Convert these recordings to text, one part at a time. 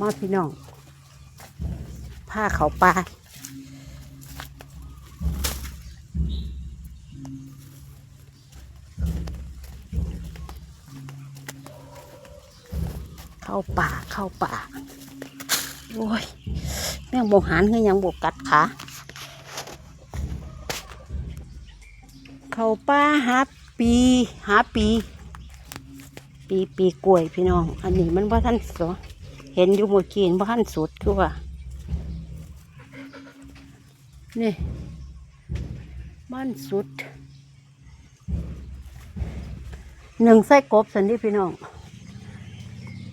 มาพี่น้องผ้าเขาปลาเข้าป่าเข้าป่าโอ้ยแม่งโบหานคือยังบกกัดขาเขาป้าหาปีหาปี ปีปีกล้วยพี่น้อง อันนี้มันว่าท่านสอ เห็นอยู่เมื่อกี้เห็นว่านสุดคือว่า นี่บ้านสุด หนึ่งไส้กบสันนี่พี่น้อง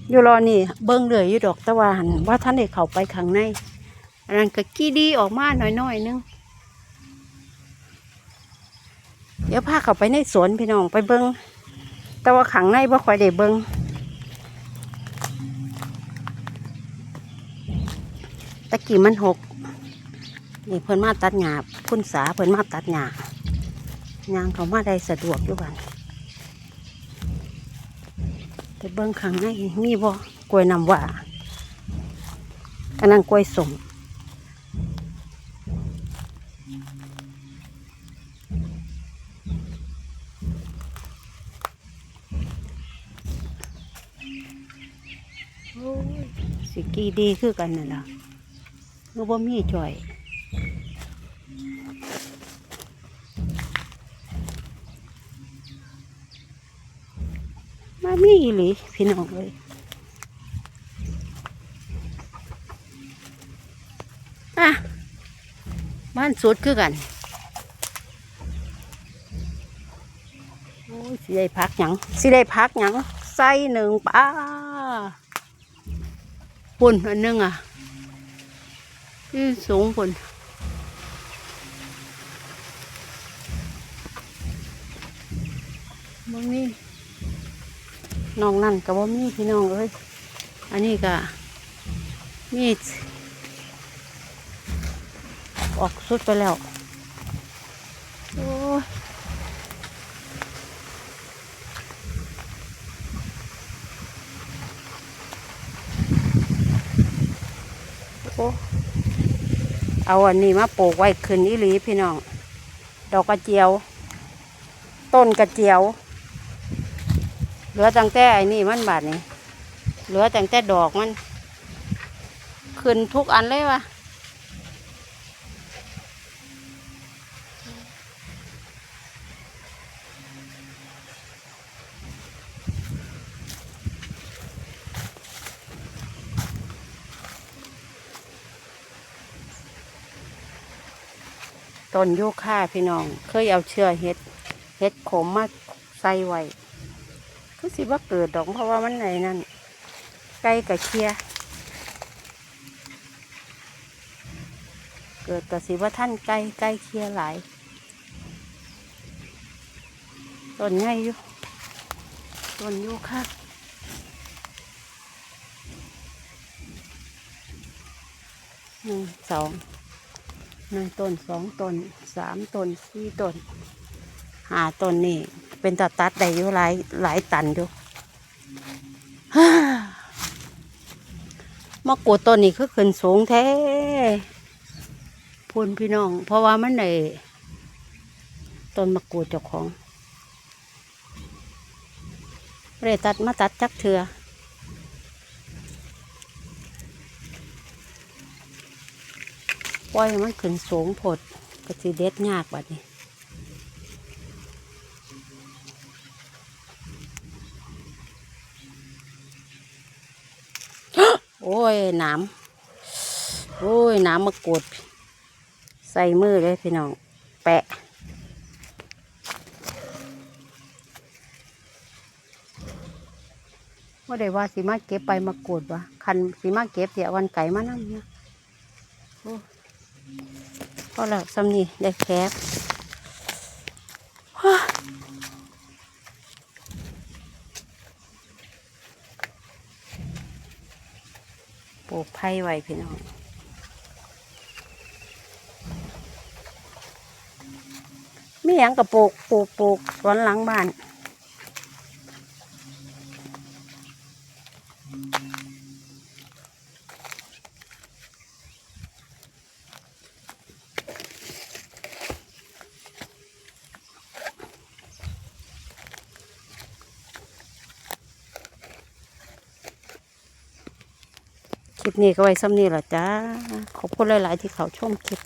อยู่รอนี่ เบิ้งเหลืออยู่ดอกตะวันว่าท่านได้เข้าไปข้างในอันนั้นก็กี้ดีออกมาหน่อยๆนึงเดี๋ยวพาเขาไปในสวนพี่น้องไปเบิงแต่ว่าขังในบ่ค่อยได้เบิง ตะกี้มันหกนี่เพิ่นมาตัดหญ้าคุณสาเพิ่นมาตัดหญ้ายางเขามาได้สะดวกอยู่บ้านไปเบิงขังในมีบ่กล้วยน้ำว่าอันนั้นกล้วยสมสิกีดีคือกันนั่นล่ะ มื่อบ่มีจ่อยมามีอีหลีพี่น้องเลยอะบ้านสดคือกันโอ้ยสิได้พักหยังสิได้พักหยังใส่หนึ่งป้าปุ่นอันนึงอะ ที่สูงปุ่นบ่มีน้องนั่นกับบ่มีพี่น้องเอ้ย อันนี้ก็มีดออกสุดไปแล้ว โอ้ย โอ้ เอาอันนี้มาปลูกไว้ขึ้นอีหลีพี่น้อง ดอกกระเจียว ต้นกระเจียว เหลือตั้งแต่ไอ้นี่มันบาดนี่เหลือตั้งแต่ดอกมัน ขึ้นทุกอันเลยวะ ต้นโยค่าพี่น้อง เคยเอาเชือเห็ดเห็ดขมมาใส่ไว้คือสิว่าเกิดดอกเพราะว่ามันไหนนั่นไก่กับเคียเกิดกับสิว่าท่านไก่ไก่เคียหลายต้นใหญ่อยู่ต้นยูค่ะหนึ่งสอง หนึ่งต้นสองต้นสามต้นสี่ต้นหาต้นนี่เป็นตัดตัดได้อยู่หลายหลายตันอยู่มะกรูดต้นนี้คือขึ้นสูงแท้พูนพี่น้อง เพราะว่ามันในต้นมะกรูดเจ้าของไม่ได้ตัดมาตัดจักเถือ ปล่อยมันขึ้นสูงผดก็สิเด็ดยากบัดนี้โอ้ยหน้ำโอ้ยหน้ำมากด ใส่มือเลยพี่น้อง แปะ ว่าได้ว่าสิมาเก็บไปมากดวะคันสิมาเก็บเดี๋ยววันไก่มานั่งเนี่ยโอ้ พอแล้วสำนีได้แคบปลูกไผ่ไว้พี่น้องมีหยังกับปลูกปลูกปลูกสวนหลังบ้าน คลิปนี้ก็ไว้ซ้ำนี้แหละจ้า ขอบคุณหลาย ๆ ที่เขาชมคลิป